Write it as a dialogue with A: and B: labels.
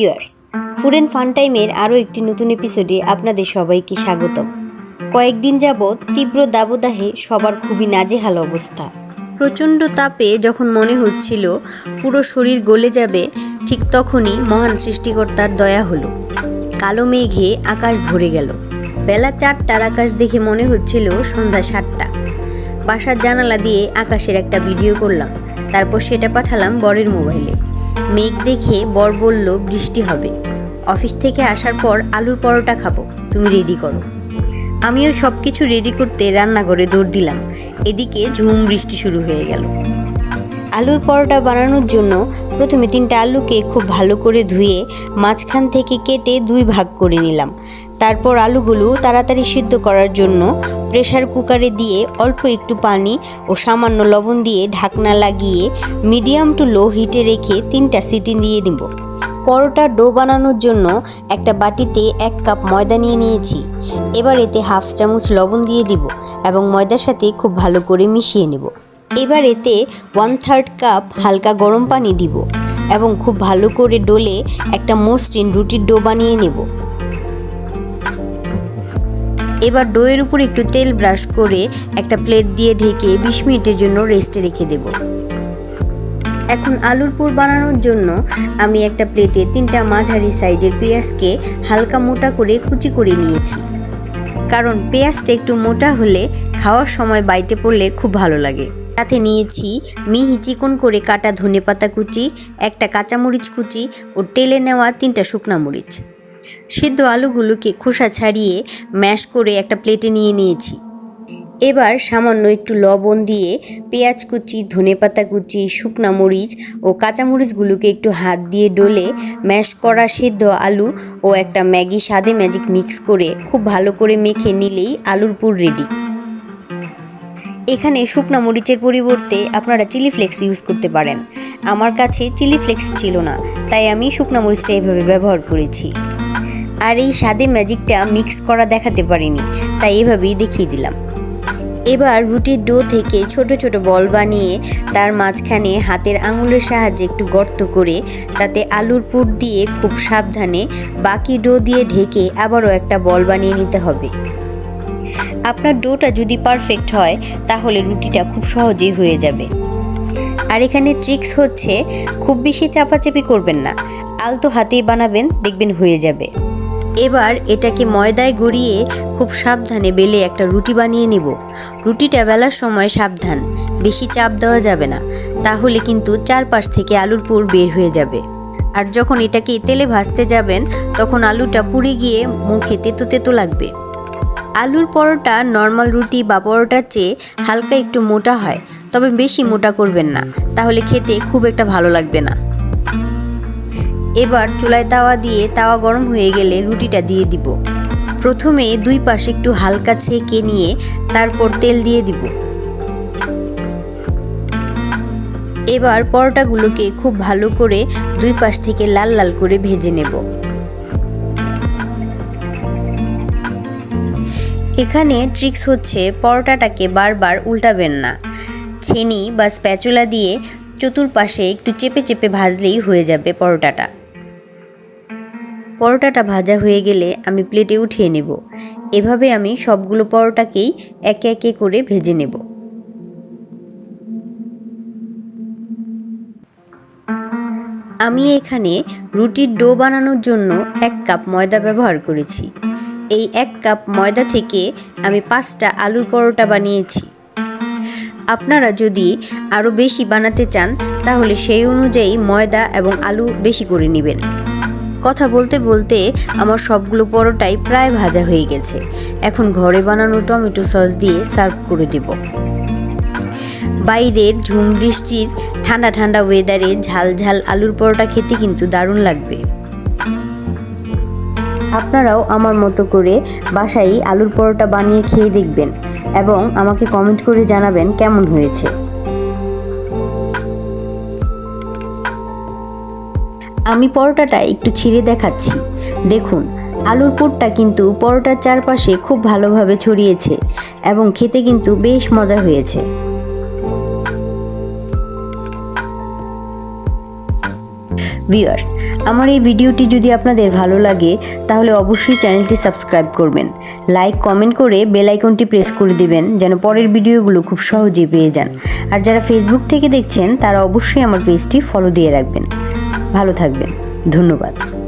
A: Viewers food and fun টাইমের আরও একটি নতুন এপিসোডে আপনাদের সবাইকে স্বাগতম। কয়েকদিন যাবৎ তীব্র দাবদাহে সবার খুবই নাজেহাল অবস্থা। প্রচণ্ড তাপে যখন মনে হচ্ছিল পুরো শরীর গলে যাবে, ঠিক তখনই মহান সৃষ্টিকর্তার দয়া হলো। কালো মেঘে আকাশ ভরে গেল। বেলা চারটার আকাশ দেখে মনে হচ্ছিল সন্ধ্যা সাতটা। বাসার জানালা দিয়ে আকাশের একটা ভিডিও করলাম, তারপর সেটা পাঠালাম বরের মোবাইলে। মেঘ দেখে বর বলল, বৃষ্টি হবে। অফিস থেকে আসার পর আলুর পরোটা খাব। তুমি রেডি করো। আমিও সব কিছু রেডি করতে রান্নাঘরে দৌড় দিলাম। এদিকে ঝুম বৃষ্টি শুরু হয়ে গেল। আলুর পরোটা বানানোর জন্য প্রথমে তিনটা আলুকে খুব ভালো করে ধুয়ে মাঝখান থেকে কেটে দুই ভাগ করে নিলাম। তারপর আলুগুলো তাড়াতাড়ি সিদ্ধ করার জন্য প্রেসার কুকারে দিয়ে অল্প একটু পানি ও সামান্য লবণ দিয়ে ঢাকনা লাগিয়ে মিডিয়াম টু লো হিটে রেখে তিনটা সিটি দিয়ে দিব। পরোটা ডো বানানোর জন্য একটা বাটিতে এক কাপ ময়দা নিয়ে নিয়েছি। এবার এতে হাফ চামচ লবণ দিয়ে দিব এবং ময়দার সাথে খুব ভালো করে মিশিয়ে নেব। এবার এতে ওয়ান থার্ড কাপ হালকা গরম পানি দিব এবং খুব ভালো করে ডোলে একটা মসৃণ রুটির ডো বানিয়ে নেব। এবার ডোয়ের উপর একটু তেল ব্রাশ করে একটা প্লেট দিয়ে ঢেকে বিশ মিনিটের জন্য রেস্টে রেখে দেব। এখন আলুর পুর বানানোর জন্য আমি একটা প্লেটে তিনটা মাঝারি সাইজের পেঁয়াজকে হালকা মোটা করে কুচি করে নিয়েছি। কারণ পেঁয়াজটা একটু মোটা হলে খাওয়ার সময় বাইটে পড়লে খুব ভালো লাগে। সাথে নিয়েছি মিহি চিকন করে কাটা ধনেপাতা কুচি, একটা কাঁচামরিচ কুচি ও টেলে নেওয়া তিনটা শুকনা মরিচ। সিদ্ধ আলুগুলোকে খোসা ছাড়িয়ে ম্যাশ করে একটা প্লেটে নিয়ে নিয়েছি। এবার সামান্য একটু লবণ দিয়ে পেঁয়াজ কুচি ধনেপাতা কুচি, শুকনা মরিচ ও কাঁচামরিচগুলোকে একটু হাত দিয়ে ডলে ম্যাশ করা সিদ্ধ আলু ও একটা ম্যাগি স্বাদে ম্যাজিক মিক্স করে খুব ভালো করে মেখে নিলেই আলুর পুর রেডি। এখানে শুকনা মরিচের পরিবর্তে আপনারা চিলি ফ্লেক্স ইউজ করতে পারেন। আমার কাছে চিলি ফ্লেক্স ছিল না, তাই আমি শুকনা মরিচটা এভাবে ব্যবহার করেছি। আর এই স্বাদে ম্যাজিকটা মিক্স করা দেখাতে পারিনি, তাই এভাবেই দেখিয়ে দিলাম। এবার রুটির ডো থেকে ছোট ছোট বল বানিয়ে তার মাঝখানে হাতের আঙুলের সাহায্যে একটু গর্ত করে তাতে আলুর পুর দিয়ে খুব সাবধানে বাকি ডো দিয়ে ঢেকে আবারও একটা বল বানিয়ে নিতে হবে। আপনার ডোটা যদি পারফেক্ট হয়, তাহলে রুটিটা খুব সহজেই হয়ে যাবে। আর এখানে ট্রিক্স হচ্ছে, খুব বেশি চাপাচাপি করবেন না। আলতো হাতেই বানাবেন, দেখবেন হয়ে যাবে। এবার এটাকে ময়দায় গড়িয়ে খুব সাবধানে বেলে একটা রুটি বানিয়ে নেব। রুটিটা বেলার সময় সাবধান, বেশি চাপ দেওয়া যাবে না, তাহলে কিন্তু চারপাশ থেকে আলুর পুর বের হয়ে যাবে। আর যখন এটাকে তেলে ভাজতে যাবেন, তখন আলুটা পুড়ে গিয়ে মুখে তেতো তেতো লাগবে। আলুর পরোটা নর্মাল রুটি বা পরোটার চেয়ে হালকা একটু মোটা হয়, তবে বেশি মোটা করবেন না, তাহলে খেতে খুব একটা ভালো লাগবে না। এবার চুলায় তাওয়া দিয়ে তাওয়া গরম হয়ে গেলে রুটিটা দিয়ে দিব। প্রথমে দুই পাশে একটু হালকা ছেঁকে নিয়ে তারপর তেল দিয়ে দিব। এবার পরোটাগুলোকে খুব ভালো করে দুই পাশ থেকে লাল লাল করে ভেজে নেব। এখানে ট্রিক্স হচ্ছে পরোটাটাকে বারবার উল্টাবেন না। ছেনি বা স্প্যাচুলা দিয়ে চতুর্পাশে একটু চেপে চেপে ভাজলেই হয়ে যাবে পরোটাটা। পরোটাটা ভাজা হয়ে গেলে আমি প্লেটে উঠিয়ে নেব। এভাবে আমি সবগুলো পরোটাকেই একে একে করে ভেজে নেব। আমি এখানে রুটির ডো বানানোর জন্য এক কাপ ময়দা ব্যবহার করেছি। এই এক কাপ ময়দা থেকে আমি পাঁচটা আলুর পরোটা বানিয়েছি। আপনারা যদি আরও বেশি বানাতে চান, তাহলে সেই অনুযায়ী ময়দা এবং আলু বেশি করে নেবেন। কথা বলতে বলতে আমার সবগুলো পরোটাই প্রায় ভাজা হয়ে গেছে। এখন ঘরে বানানো টমেটো সস দিয়ে সার্ভ করে দেব। বাইরের ঝুম বৃষ্টির ঠান্ডা ঠান্ডা ওয়েদারে ঝাল ঝাল আলুর পরোটা খেতে কিন্তু দারুণ লাগবে। আপনারাও আমার মতো করে বাসায় আলুর পরোটা বানিয়ে খেয়ে দেখবেন এবং আমাকে কমেন্ট করে জানাবেন কেমন হয়েছে। আমি পরোটাটা একটু ছিঁড়ে দেখাচ্ছি। দেখুন, আলুর পুরটা কিন্তু পরোটার চারপাশে খুব ভালোভাবে ছড়িয়েছে এবং খেতে কিন্তু বেশ মজা হয়েছে। ভিউয়ার্স, আমার এই ভিডিওটি যদি আপনাদের ভালো লাগে, তাহলে অবশ্যই চ্যানেলটি সাবস্ক্রাইব করবেন। লাইক, কমেন্ট করে বেল আইকনটি প্রেস করে দিবেন যেন পরের ভিডিওগুলো খুব সহজে পেয়ে যান। আর যারা ফেসবুক থেকে দেখছেন, তারা অবশ্যই আমার পেজটি ফলো দিয়ে রাখবেন। ভালো থাকবেন। ধন্যবাদ।